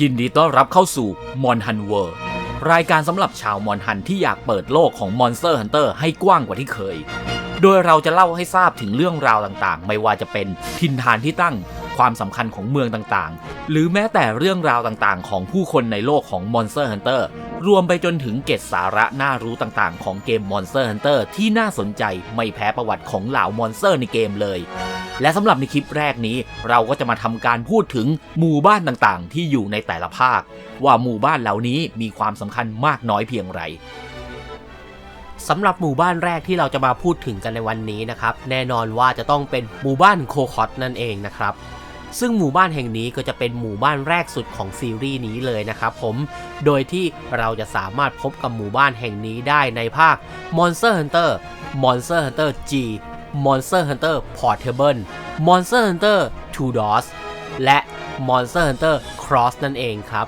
ยินดีต้อนรับเข้าสู่มอนฮันเวิร์รายการสำหรับชาวมอนฮันที่อยากเปิดโลกของ Monster Hunter ให้กว้างกว่าที่เคย โดยเราจะเล่าให้ทราบถึงเรื่องราวต่างๆ ไม่ว่าจะเป็นทินฐานที่ตั้งความสำคัญของเมืองต่างๆ หรือแม้แต่เรื่องราวต่างๆ ของผู้คนในโลกของ Monster Hunter รวมไปจนถึงเกร็ดสาระน่ารู้ต่างๆ ของเกม Monster Hunter ที่น่าสนใจไม่แพ้ประวัติของเหล่ามอนสเตอร์ในเกมเลย และสำหรับในคลิปแรกนี้ เราก็จะมาทำการพูดถึงหมู่บ้านต่างๆ ที่อยู่ในแต่ละภาค ว่าหมู่บ้านเหล่านี้มีความสำคัญมากน้อยเพียงไรสำหรับหมู่บ้านแรกที่เราจะมาพูดถึงกันในวันนี้นะครับ แน่นอนว่าจะต้องเป็นหมู่บ้านโคคอตนั่นเองนะครับซึ่งหมู่บ้านแห่งนี้ก็จะเป็นหมู่บ้านแรกสุดของซีรีส์นี้เลยนะครับผม โดยที่เราจะสามารถพบกับหมู่บ้านแห่งนี้ได้ในภาค Monster Hunter Monster Hunter G Monster Hunter Portable Monster Hunter Two Doors และ Monster Hunter Cross นั่นเองครับ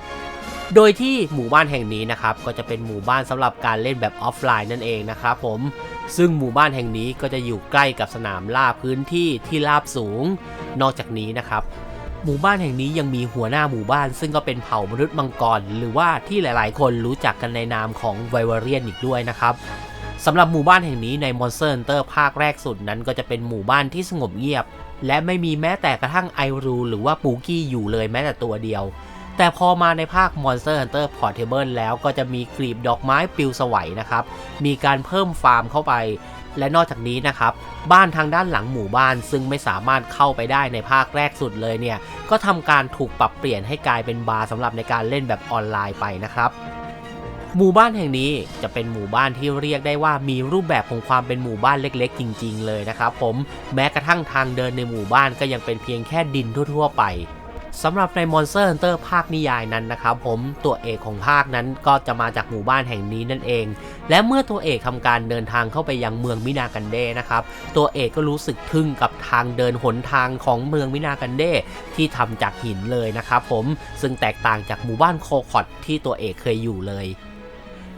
โดยที่หมู่บ้านแห่งนี้นะครับก็จะเป็นหมู่บ้านสำหรับการเล่นแบบออฟไลน์นั่นเองนะครับผมซึ่งหมู่บ้านแห่งนี้ก็จะอยู่ใกล้กับสนามล่าพื้นที่ที่ราบสูง นอกจากนี้นะครับ หมู่บ้านแห่งนี้ยังมีหัวหน้าหมู่บ้าน ซึ่งก็เป็นเผ่ามนุษย์มังกรหรือว่าที่หลายๆ คนรู้จักกันในนามของไวเวเรียนอีกด้วยนะครับ สำหรับหมู่บ้านแห่งนี้ใน Monster Hunter ภาคแรกสุดนั้นก็จะเป็นหมู่บ้านที่สงบเงียบ และไม่มีแม้แต่กระทั่งไอรูหรือว่าปูกี้อยู่เลยแม้แต่ตัวเดียว แต่พอมาในภาค Monster Hunter Portable แล้วก็จะมีกลีบดอกไม้ปลิวสวัยนะครับ มีการเพิ่มฟาร์มเข้าไป และนอกจากนี้นะครับ บ้านทางด้านหลังหมู่บ้านซึ่งไม่สามารถเข้าไปได้ในภาคแรกสุดเลยเนี่ย ก็ทำการถูกปรับเปลี่ยนให้กลายเป็นบาร์สำหรับในการเล่นแบบออนไลน์ไปนะครับ หมู่บ้านแห่งนี้จะเป็นหมู่บ้านที่เรียกได้ว่ามีรูปแบบของความเป็นหมู่บ้านเล็กๆ จริง ๆ เลยนะครับผมแม้กระทั่งทางเดินในหมู่บ้านก็ยังเป็นเพียงแค่ดินทั่ว ๆ ไปสำหรับใน Monster Hunter ภาคนิยายนั้นนะครับผมตัวเอกของภาคนั้นก็จะมาจากหมู่บ้านแห่งนี้นั่นเอง และเมื่อตัวเอกทำการเดินทางเข้าไปยังเมืองมินากันเดนะครับตัวเอกก็รู้สึกทึ่งกับทางเดินหนทางของเมืองมินากันเดที่ทำจากหินเลยนะครับผมซึ่งแตกต่างจากหมู่บ้านโคคอตที่ตัวเอกเคยอยู่เลย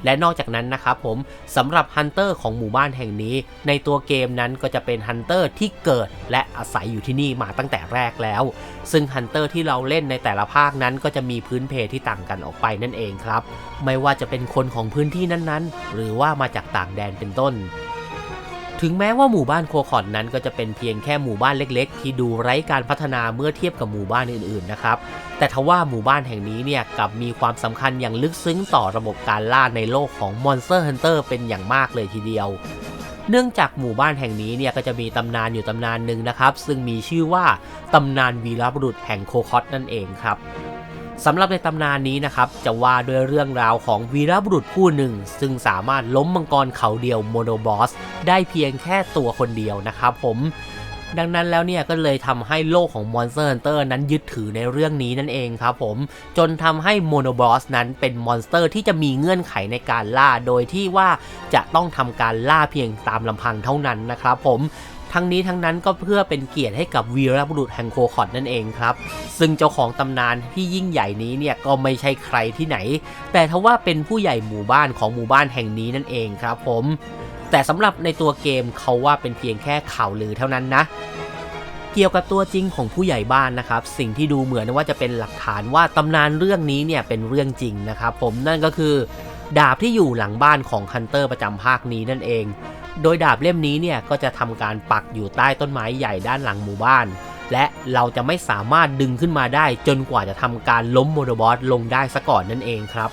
และนอกจากนั้นนะครับผมสำหรับฮันเตอร์ของหมู่บ้านแห่งนี้ ในตัวเกมนั้นก็จะเป็นฮันเตอร์ที่เกิดและอาศัยอยู่ที่นี่มาตั้งแต่แรกแล้ว ซึ่งฮันเตอร์ที่เราเล่นในแต่ละภาคนั้นก็จะมีพื้นเพที่ต่างกันออกไปนั่นเองครับ ไม่ว่าจะเป็นคนของพื้นที่นั้นๆ หรือว่ามาจากต่างแดนเป็นต้น ถึงแม้ว่าหมู่บ้านโคคอนนั้นก็จะเป็นเพียงแค่หมู่บ้านเล็กๆ ที่ดูไร้การพัฒนาเมื่อเทียบกับหมู่บ้านอื่นๆนะครับ แต่ทว่าหมู่บ้านแห่งนี้เนี่ยกับมีความสำคัญอย่างลึกซึ้งต่อระบบการล่าในโลกของ Monster Hunter เป็นอย่างมากเลยทีเดียว เนื่องจากหมู่บ้านแห่งนี้เนี่ยก็จะมีตำนานอยู่ตำนานหนึ่งนะครับ ซึ่งมีชื่อว่าตำนานวีรบุรุษแห่งโคคอตนั่นเองครับ สำหรับในตำนานนี้นะครับจะว่าด้วยเรื่องราวของวีรบุรุษผู้หนึ่ง ซึ่งสามารถล้มมังกรเขาเดียวโมโนบอส ได้เพียงแค่ตัวคนเดียวนะครับผมดังนั้นแล้วเนี่ยก็เลยทำให้โลกของ Monster Hunter นั้นยึดถือในเรื่องนี้นั่นเองครับผม จนทำให้โมโนบอสนั้นเป็นมอนสเตอร์ที่จะมีเงื่อนไขในการล่า โดยที่ว่าจะต้องทำการล่าเพียงตามลำพังเท่านั้นนะครับผม ทั้งนี้ทั้งนั้นก็เพื่อเป็นเกียรติให้กับวีรบุรุษแห่งโคคอดนั่นเองครับ ซึ่งเจ้าของตำนานที่ยิ่งใหญ่นี้เนี่ยก็ไม่ใช่ใครที่ไหน แต่ทว่าเป็นผู้ใหญ่หมู่บ้านของหมู่บ้านแห่งนี้นั่นเองครับผม แต่สำหรับในตัวเกมเขาว่าเป็นเพียงแค่ข่าวลือเท่านั้นนะเกี่ยวกับตัวจริงของผู้ใหญ่บ้านนะครับ สิ่งที่ดูเหมือนว่าจะเป็นหลักฐานว่าตำนานเรื่องนี้เนี่ยเป็นเรื่องจริงนะครับผมนั่นก็คือ ดาบที่อยู่หลังบ้านของฮันเตอร์ประจำภาคนี้นั่นเอง โดยดาบเล่มนี้เนี่ยก็จะทำการปักอยู่ใต้ต้นไม้ใหญ่ด้านหลังหมู่บ้าน และเราจะไม่สามารถดึงขึ้นมาได้ จนกว่าจะทำการล้มโมโนบอสลงได้ซะก่อนนั่นเองครับ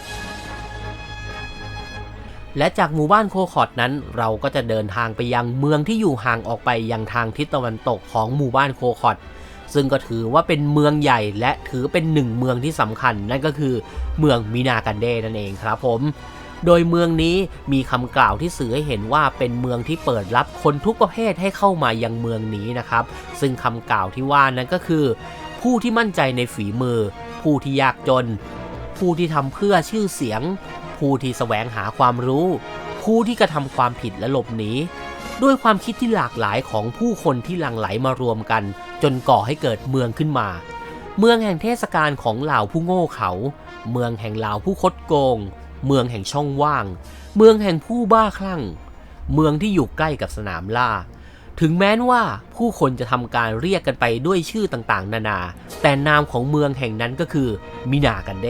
และจากหมู่บ้านโคคอดนั้น เราก็จะเดินทางไปยังเมืองที่อยู่ห่างออกไปยังทางทิศตะวันตกของหมู่บ้านโคคอดซึ่งก็ถือว่าเป็นเมืองใหญ่และถือเป็นหนึ่งเมืองที่สำคัญ นั่นก็คือเมืองมินากันเดนั่นเองครับผม โดยเมืองนี้มีคำกล่าวที่สื่อให้เห็นว่าเป็นเมืองที่เปิดรับคนทุกประเภทให้เข้ามายังเมืองนี้นะครับ ซึ่งคำกล่าวที่ว่านั้นก็คือ ผู้ที่มั่นใจในฝีมือ ผู้ที่ยากจน ผู้ที่ทำเพื่อชื่อเสียง ผู้ที่แสวงหาความรู้ ผู้ที่กระทำความผิดและหลบหนีด้วยความคิดที่หลากหลายของผู้คนที่หลั่งไหลมารวมกัน จนก่อให้เกิดเมืองขึ้นมา เมืองแห่งเทศกาลของเหล่าผู้โง่เขา เมืองแห่งเหล่าผู้คดโกง เมืองแห่งช่องว่าง เมืองแห่งผู้บ้าคลั่ง เมืองที่อยู่ใกล้กับสนามล่า ถึงแม้นว่าผู้คนจะทำการเรียกกันไปด้วยชื่อต่างๆ นานา แต่นามของเมืองแห่งนั้นก็คือมินากันเด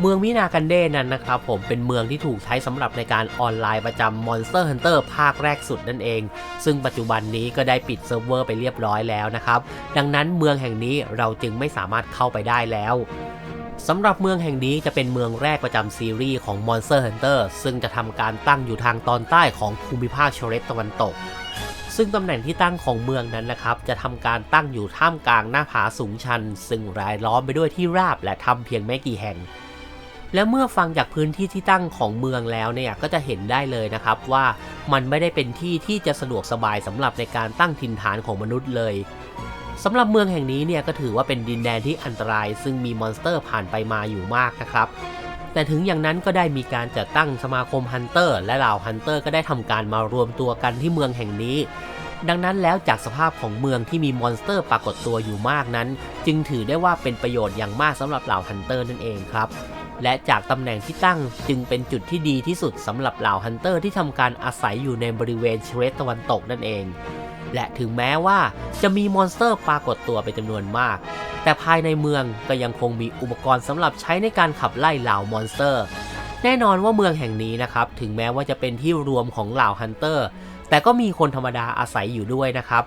เมืองมินากันเดนั้นนะครับผมเป็นเมืองที่ถูกใช้สำหรับในการออนไลน์ประจำ Monster Hunter ภาคแรกสุดนั่นเอง ซึ่งปัจจุบันนี้ก็ได้ปิดเซิร์ฟเวอร์ไปเรียบร้อยแล้วนะครับ ดังนั้นเมืองแห่งนี้เราจึงไม่สามารถเข้าไปได้แล้ว สำหรับเมืองแห่งนี้จะเป็นเมืองแรกประจำซีรีส์ของ Monster Hunter ซึ่งจะทำการตั้งอยู่ทางตอนใต้ของภูมิภาคเชเรตตะวันตก ซึ่งตำแหน่งที่ตั้งของเมืองนั้นนะครับ จะทำการตั้งอยู่ท่ามกลางหน้าผาสูงชัน ซึ่งรายล้อมไปด้วยที่ราบและทำเพียงไม่กี่แห่ง และเมื่อฟังจากพื้นที่ที่ตั้งของเมืองแล้วเนี่ยก็จะเห็นได้เลยนะครับว่ามันไม่ได้เป็นที่ที่จะสะดวกสบายสำหรับในการตั้งถิ่นฐานของมนุษย์เลย สำหรับเมืองแห่งนี้เนี่ยก็ถือว่าเป็นดินแดนที่อันตราย ซึ่งมีมอนสเตอร์ผ่านไปมาอยู่มากนะครับ แต่ถึงอย่างนั้นก็ได้มีการจัดตั้งสมาคมฮันเตอร์และเหล่าฮันเตอร์ก็ได้ทำการมารวมตัวกันที่เมืองแห่งนี้ ดังนั้นแล้วจากสภาพของเมืองที่มีมอนสเตอร์ปรากฏตัวอยู่มากนั้น จึงถือได้ว่าเป็นประโยชน์อย่างมากสำหรับเหล่าฮันเตอร์นั่นเองครับและจากตำแหน่งที่ตั้งจึงเป็นจุดที่ดีที่สุดสำหรับเหล่าฮันเตอร์ที่ทำการอาศัยอยู่ในบริเวณเชเรตตะวันตกนั่นเอง และถึงแม้ว่าจะมีมอนสเตอร์ปรากฏตัวเป็นจำนวนมาก แต่ภายในเมืองก็ยังคงมีอุปกรณ์สำหรับใช้ในการขับไล่เหล่ามอนสเตอร์ แน่นอนว่าเมืองแห่งนี้นะครับ ถึงแม้ว่าจะเป็นที่รวมของเหล่าฮันเตอร์ แต่ก็มีคนธรรมดาอาศัยอยู่ด้วยนะครับ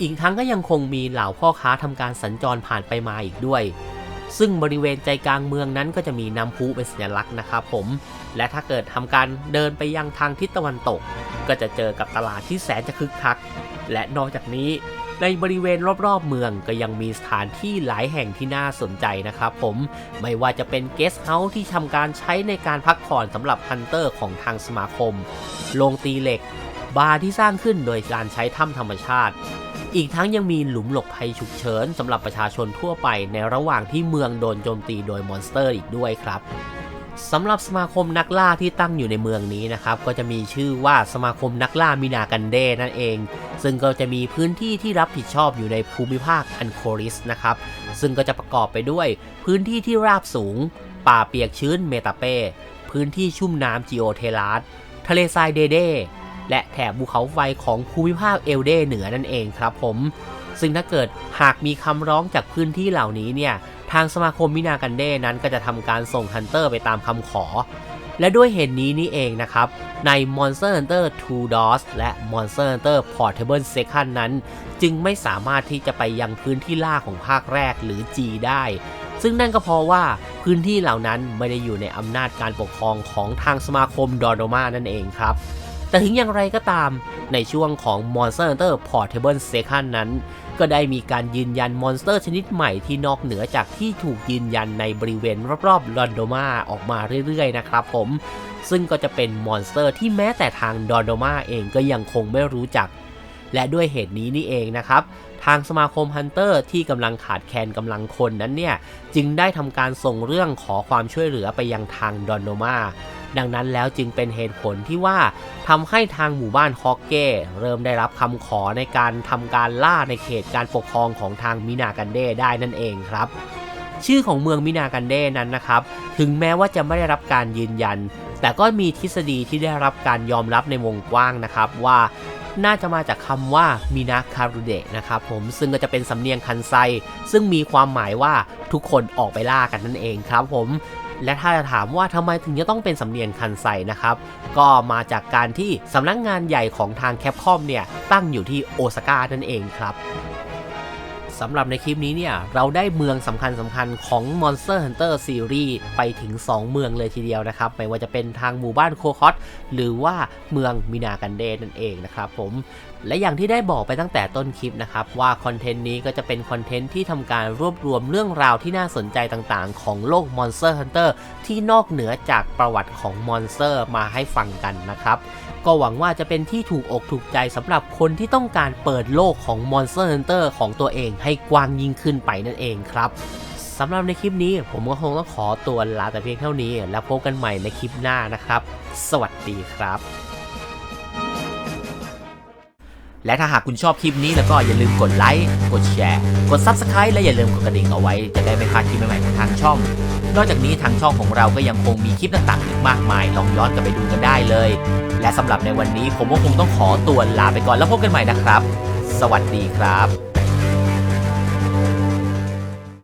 อีกทั้งก็ยังคงมีเหล่าพ่อค้าทำการสัญจรผ่านไปมาอีกด้วย ซึ่งบริเวณใจกลางเมืองนั้นก็จะมีน้ำพุเป็นสัญลักษณ์นะครับผม และถ้าเกิดทำการเดินไปยังทางทิศตะวันตก ก็จะเจอกับตลาดที่แสนจะคึกคัก และนอกจากนี้ในบริเวณรอบๆเมืองก็ยังมีสถานที่หลายแห่งที่น่าสนใจนะครับผมไม่ว่าจะเป็นเกสต์เฮาส์ที่ทำการใช้ในการพักผ่อนสำหรับฮันเตอร์ของทางสมาคม โรงตีเหล็ก บาร์ที่สร้างขึ้นโดยการใช้ถ้ำธรรมชาติ อีกทั้งยังมีหลุมหลบภัยฉุกเฉินสำหรับประชาชนทั่วไปในระหว่างที่เมืองโดนโจมตีโดยมอนสเตอร์อีกด้วยครับสำหรับสมาคมนักล่าที่ตั้งอยู่ในเมืองนี้นะครับก็จะมีชื่อว่าสมาคมนักล่ามินากันเดนั่นเอง ซึ่งก็จะมีพื้นที่ที่รับผิดชอบอยู่ในภูมิภาคอันโคริสนะครับซึ่งก็จะประกอบไปด้วย พื้นที่ที่ราบสูง ป่าเปียกชื้นเมตาเป้ พื้นที่ชุ่มน้ำจิโอเทลัสทะเลทรายเดเด และแถบภูเขาไฟของภูมิภาคเอลเดเหนือนั่นเองครับผม ซึ่งถ้าเกิดหากมีคำร้องจากพื้นที่เหล่านี้เนี่ยทางสมาคมมินากันเดนั้นก็จะทำการส่งฮันเตอร์ไปตามคำขอ และด้วยเหตุนี้นี่เองนะครับ ใน Monster Hunter 2 DOS และ Monster Hunter Portable Second นั้น จึงไม่สามารถที่จะไปยังพื้นที่ล่าของภาคแรกหรือ G ได้ ซึ่งนั่นก็เพราะว่าพื้นที่เหล่านั้นไม่ได้อยู่ในอำนาจการปกครองของทางสมาคมดอร์โดมานั่นเองครับ แต่ถึงอย่างไรก็ตาม ในช่วงของ Monster Hunter Portable Second นั้น ก็ได้มีการยืนยันมอนสเตอร์ชนิดใหม่ที่นอกเหนือจากที่ถูกยืนยันในบริเวณรอบๆลอนโดมาออกมาเรื่อยๆนะครับผม ซึ่งก็จะเป็นมอนสเตอร์ที่แม้แต่ทางดอนโดมาเองก็ยังคงไม่รู้จัก และด้วยเหตุนี้นี่เองนะครับทางสมาคมฮันเตอร์ที่กำลังขาดแคลนกำลังคนนั้นเนี่ย จึงได้ทำการส่งเรื่องขอความช่วยเหลือไปยังทางดอนโดมา ดังนั้นแล้วจึงเป็นเหตุผลที่ว่าทำให้ทางหมู่บ้านฮอกเก้เริ่มได้รับคำขอในการทำการล่าในเขตการปกครองของทางมินากันเด้ได้นั่นเองครับ ชื่อของเมืองมินากันเด้นั้นนะครับ ถึงแม้ว่าจะไม่ได้รับการยืนยัน แต่ก็มีทฤษฎีที่ได้รับการยอมรับในวงกว้างนะครับว่าน่าจะมาจากคำว่ามินาคารุเดะนะครับผมซึ่งก็จะเป็นสำเนียงคันไซ ซึ่งมีความหมายว่าทุกคนออกไปล่ากันนั่นเองครับผม และถ้าจะถามว่าทำไมถึงจะต้องเป็นสำเนียงคันไซนะครับ ก็มาจากการที่สำนักงงานใหญ่ของทางแคปคอมเนี่ยตั้งอยู่ที่โอซาก้านั่นเองครับ สำหรับในคลิปนี้เนี่ย เราได้เมืองสำคัญสำคัญของ Monster Hunter Series ไปถึง 2 เมืองเลยทีเดียวนะครับ ไม่ว่าจะเป็นทางหมู่บ้านโคคอสหรือว่าเมืองมินากันเดนั่นเองนะครับผมและอย่างที่ได้บอกไปตั้งแต่ต้นคลิปนะครับ ว่าคอนเทนต์นี้ก็จะเป็นคอนเทนต์ที่ทำการรวบรวมเรื่องราวที่น่าสนใจต่างๆ ของโลก Monster Hunter ที่นอกเหนือจากประวัติของมอนสเตอร์มาให้ฟังกันนะครับ ก็หวังว่าจะเป็นที่ถูกอกถูกใจสำหรับคนที่ต้องการเปิดโลกของ Monster Hunter ของตัวเองให้กว้างยิ่งขึ้นไปนั่นเองครับสำหรับในคลิปนี้ผมก็คงต้องขอตัวลาแต่เพียงเท่านี้ แล้วพบกันใหม่ในคลิปหน้านะครับ สวัสดีครับ และถ้าหากคุณชอบคลิปนี้แล้วก็อย่าลืมกดไลค์กดแชร์ กด Subscribe และอย่าลืมกดกระดิ่งเอาไว้ จะได้ไม่พลาดคลิปใหม่ๆของทางช่อง นอกจากนี้ทางช่องของเราก็ยังคงมีคลิปต่างๆอีกมากมาย ลองย้อนกลับไปดูกันได้เลย และสำหรับในวันนี้ผมก็คงต้องขอตัวลาไปก่อนแล้วพบกันใหม่นะครับ สวัสดีครับ